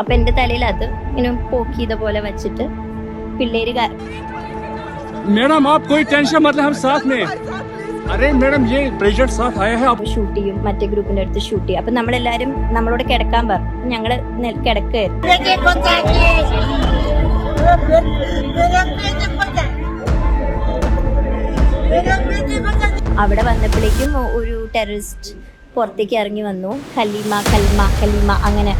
അപ്പം എന്റെ തലയിൽ അത് ഇങ്ങനെ പോക്ക് പോലെ വെച്ചിട്ട് പിള്ളേര് മേഡം ആപ്പ് കോയി ടെൻഷൻ മത് ഹം സാത്ത് മേ അരേ മേഡം യേ പ്രഷർ സാത്ത് ആയ ഹൈ ഷൂട്ട് ചെയ്യും മറ്റേ ഗ്രൂപ്പിന്റെ അടുത്ത് ഷൂട്ട് ചെയ്യും. അപ്പൊ നമ്മളെല്ലാരും നമ്മളോട് കിടക്കാൻ പറഞ്ഞു ഞങ്ങൾ കിടക്കായിരുന്നു അവിടെ വന്നപ്പോഴേക്കും ഒരു ടെററിസ്റ്റ് പുറത്തേക്ക് ഇറങ്ങി വന്നു. കലീമ കൽമ കലീമ അങ്ങനെ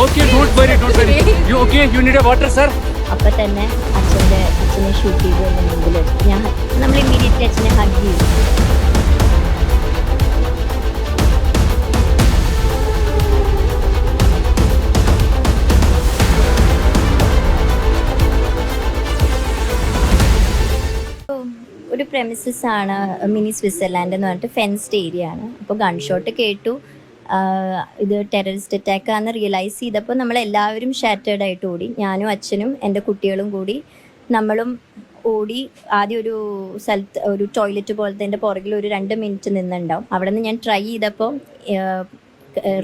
okay don't worry don't worry you okay you need a water sir അപ്പം തന്നെ അച്ഛന്റെ അച്ഛനെ ഷൂട്ട് ചെയ്തു മുമ്പിൽ ഞാൻ നമ്മൾ ഇമ്മീഡിയറ്റ്ലി അച്ഛനെ ഹഗ് ചെയ്തു ഒരു പ്രെമിസസ് ആണ് മിനി സ്വിറ്റ്സർലാൻഡ് എന്ന് പറഞ്ഞിട്ട് ഫെൻസ്ഡ് ഏരിയ ആണ്. അപ്പോൾ ഗൺഷോട്ട് കേട്ടു. ഇത് ടെററിസ്റ്റ് അറ്റാക്ക് ആണെന്ന് റിയലൈസ് ചെയ്തപ്പോൾ നമ്മൾ എല്ലാവരും ഷാറ്റേഡ് ആയിട്ട് ഓടി. ഞാനും അച്ഛനും എന്റെ കുട്ടികളും കൂടി നമ്മളും ഓടി ആദ്യം ഒരു സ്ഥലത്ത് ഒരു ടോയ്ലറ്റ് പോലത്തെ എന്റെ പുറകിൽ ഒരു രണ്ട് മിനിറ്റ് നിന്നുണ്ടാവും. അവിടെ നിന്ന് ഞാൻ ട്രൈ ചെയ്തപ്പോൾ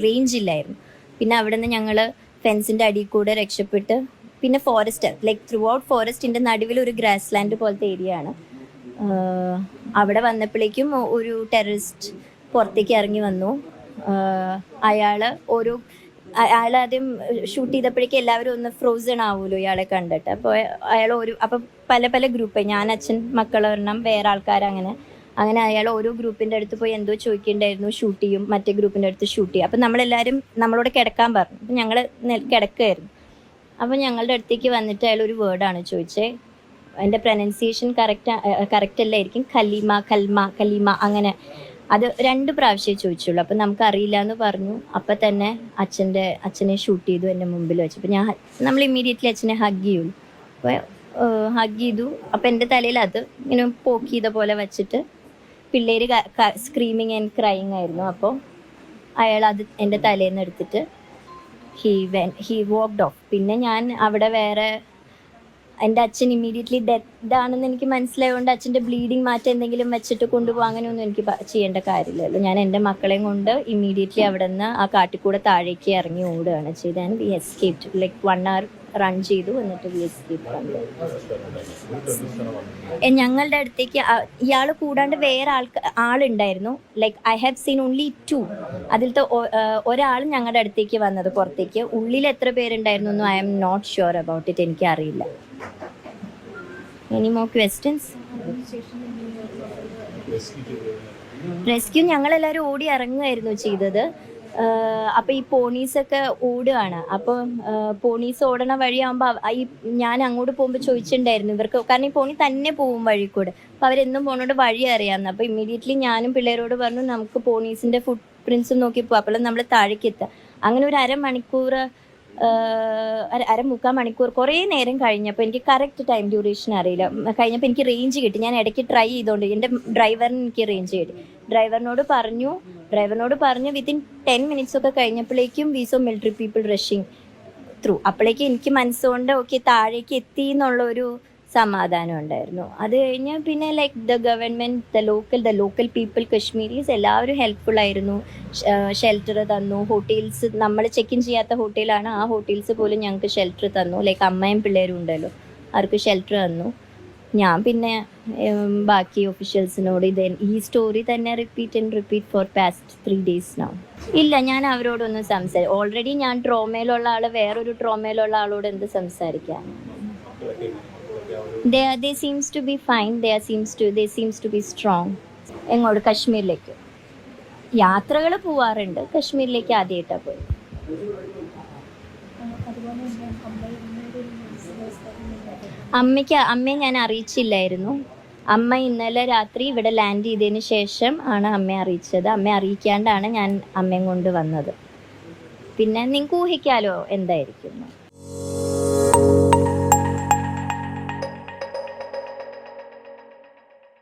റേഞ്ച് ഇല്ലായിരുന്നു. പിന്നെ അവിടെ നിന്ന് ഞങ്ങൾ ഫെൻസിന്റെ അടിയിൽ കൂടെ രക്ഷപ്പെട്ട് പിന്നെ ഫോറസ്റ്റ് ലൈക്ക് ത്രൂ ഔട്ട് ഫോറസ്റ്റിന്റെ നടുവിൽ ഒരു ഗ്രാസ് ലാൻഡ് പോലത്തെ ഏരിയ ആണ്. അവിടെ വന്നപ്പോഴേക്കും ഒരു ടെററിസ്റ്റ് പുറത്തേക്ക് ഇറങ്ങി വന്നു. അയാൾ ഓരോ അയാൾ ആദ്യം ഷൂട്ട് ചെയ്തപ്പോഴേക്കും എല്ലാവരും ഒന്ന് ഫ്രോസൺ ആവുമല്ലോ ഇയാളെ കണ്ടിട്ട്. അപ്പോൾ അയാൾ ഒരു അപ്പം പല പല ഗ്രൂപ്പ് ഞാൻ അച്ഛൻ മക്കളൊരെണ്ണം വേറെ ആൾക്കാർ അങ്ങനെ. അങ്ങനെ അയാൾ ഓരോ ഗ്രൂപ്പിന്റെ അടുത്ത് പോയി എന്തോ ചോദിക്കേണ്ടായിരുന്നു ഷൂട്ട് ചെയ്യും മറ്റേ ഗ്രൂപ്പിന്റെ അടുത്ത് ഷൂട്ട് ചെയ്യും. അപ്പം നമ്മളെല്ലാവരും നമ്മളോട് കിടക്കാൻ പറഞ്ഞു. അപ്പം ഞങ്ങൾ കിടക്കുകയായിരുന്നു അപ്പം ഞങ്ങളുടെ അടുത്തേക്ക് വന്നിട്ട് അയാൾ ഒരു വേർഡാണ് ചോദിച്ചത് എന്റെ പ്രൊനൗൺസിയേഷൻ കറക്റ്റ് കറക്റ്റ് അല്ലായിരിക്കും. ഖലീമ കൽമ ഖലീമ അങ്ങനെ. അത് രണ്ട് പ്രാവശ്യമേ ചോദിച്ചുള്ളൂ. അപ്പം നമുക്ക് അറിയില്ല എന്ന് പറഞ്ഞു. അപ്പം തന്നെ അച്ഛന്റെ അച്ഛനെ ഷൂട്ട് ചെയ്തു എന്റെ മുമ്പിൽ വെച്ചു. അപ്പം ഞാൻ നമ്മൾ ഇമ്മീഡിയറ്റ്ലി അച്ഛനെ ഹഗ് ചെയ്യും. അപ്പോൾ ഹഗ് ചെയ്തു. അപ്പം എന്റെ തലയിൽ അത് ഇങ്ങനെ പോക്ക് ചെയ്ത പോലെ വെച്ചിട്ട് പിള്ളേര് സ്ക്രീമിങ് ആൻഡ് ക്രൈങ് ആയിരുന്നു. അപ്പോൾ അയാൾ അത് എന്റെ തലേന്ന് എടുത്തിട്ട് he when he walked off പിന്നെ ഞാൻ അവിടെ വേറെ എന്റെ അച്ഛൻ ഇമ്മീഡിയറ്റ്ലി ഡെത്ത് ആണെന്ന് എനിക്ക് മനസ്സിലായതുകൊണ്ട് അച്ഛന്റെ ബ്ലീഡിങ് മാറ്റം എന്തെങ്കിലും വെച്ചിട്ട് കൊണ്ടുപോകാൻ അങ്ങനെയൊന്നും എനിക്ക് ചെയ്യേണ്ട കാര്യമില്ലല്ലോ. ഞാൻ എന്റെ മക്കളെയും കൊണ്ട് ഇമ്മീഡിയറ്റ്ലി അവിടെ നിന്ന് ആ കാട്ടിക്കൂടെ താഴേക്ക് ഇറങ്ങി ഓടുകയാണ് ചെയ്തത്. And we escaped like one hour run ചെയ്തു എന്നിട്ട് വി എസ് എ, ഞങ്ങളുടെ അടുത്തേക്ക് ഇയാൾ കൂടാണ്ട് വേറെ ആൾക്ക് ആളുണ്ടായിരുന്നു. Like I have seen only two അതിലത്തെ ഒരാൾ ഞങ്ങളുടെ അടുത്തേക്ക് വന്നത് പുറത്തേക്ക്. ഉള്ളിൽ എത്ര പേരുണ്ടായിരുന്നു എന്നും I'm not sure about it എനിക്ക് അറിയില്ല. എനി മോർ ക്വസ്റ്റ്യൻസ് റെസ്ക്യൂ ഞങ്ങളെല്ലാവരും ഓടി ഇറങ്ങുമായിരുന്നു ചെയ്തത്. ആഹ് അപ്പൊ ഈ പോണീസൊക്കെ ഓടുകയാണ് അപ്പോൾ പോണീസ് ഓടണ വഴിയാകുമ്പോൾ ഈ ഞാൻ അങ്ങോട്ട് പോകുമ്പോൾ ചോദിച്ചിട്ടുണ്ടായിരുന്നു ഇവർക്ക്. കാരണം ഈ പോണി തന്നെ പോകും വഴി കൂടെ അപ്പോൾ അവരെന്നും പോണോട് വഴി അറിയാന്ന്. അപ്പോൾ ഇമ്മീഡിയറ്റ്ലി ഞാനും പിള്ളേരോട് പറഞ്ഞു നമുക്ക് പോണീസിന്റെ ഫുട് പ്രിൻസും നോക്കി പോവാം. അപ്പോൾ നമ്മൾ താഴേക്ക് എത്താം. അങ്ങനെ ഒരു അരമണിക്കൂർ അര മുക്കാൽ മണിക്കൂർ കുറേ നേരം കഴിഞ്ഞപ്പോൾ എനിക്ക് കറക്റ്റ് ടൈം ഡ്യൂറേഷൻ അറിയില്ല. കഴിഞ്ഞപ്പോൾ എനിക്ക് റേഞ്ച് കിട്ടി. ഞാൻ ഇടയ്ക്ക് ട്രൈ ചെയ്തുകൊണ്ട് എന്റെ ഡ്രൈവറിന് എനിക്ക് റേഞ്ച് കിട്ടി. ഡ്രൈവറിനോട് പറഞ്ഞു ഡ്രൈവറിനോട് പറഞ്ഞു വിത്തിൻ ടെൻ മിനിറ്റ്സ് ഒക്കെ കഴിഞ്ഞപ്പോഴേക്കും we saw military people rushing through അപ്പോഴേക്കും എനിക്ക് മനസ്സുകൊണ്ട് ഓക്കെ താഴേക്ക് എത്തി എന്നുള്ള ഒരു സമാധാനം ഉണ്ടായിരുന്നു അത് കഴിഞ്ഞ് പിന്നെ like the government the local the local people Kashmiris എല്ലാവരും ഹെൽപ്ഫുൾ ആയിരുന്നു. ഷെൽട്ടർ തന്നു. ഹോട്ടൽസ് നമ്മൾ ചെക്ക് ഇൻ ചെയ്യാത്ത ഹോട്ടലാണ് ആ ഹോട്ടൽസ് പോലും ഞങ്ങൾക്ക് ഷെൽട്ടർ തന്നു. ലൈക്ക് അമ്മയും പിള്ളേരും ഉണ്ടല്ലോ. അവർക്ക് ഷെൽട്ടർ തന്നു. ഞാൻ പിന്നെ ബാക്കി ഒഫീഷ്യൽസിനോട് ഇത് ഈ സ്റ്റോറി തന്നെ repeat and repeat for past three days now ഇല്ല ഞാൻ അവരോടൊന്നും സംസാരിക്കും ഓൾറെഡി ഞാൻ ട്രോമയിലുള്ള ആൾ വേറൊരു ട്രോമയിലുള്ള ആളോട് എന്ത് സംസാരിക്കാൻ they they seems to be fine they seems to they seems to be strong എങ്ങോട്ട്? കശ്മീരിലേക്ക്. യാത്രകൾ പോവാറുണ്ട്. കശ്മീരിലേക്ക് ആദ്യമായിട്ടാണ് പോയി അമ്മയ്ക്ക് അമ്മയെ ഞാൻ അറിയിച്ചില്ലായിരുന്നു. അമ്മ ഇന്നലെ രാത്രി ഇവിടെ ലാൻഡ് ചെയ്തതിന് ശേഷം ആണ് അമ്മയെ അറിയിച്ചത്. അമ്മയെ അറിയിക്കാണ്ടാണ് ഞാൻ അമ്മയും കൊണ്ട് വന്നത്. പിന്നെ നിങ്ങൾക്ക് ഊഹിക്കാലോ എന്തായിരിക്കും എന്ന്.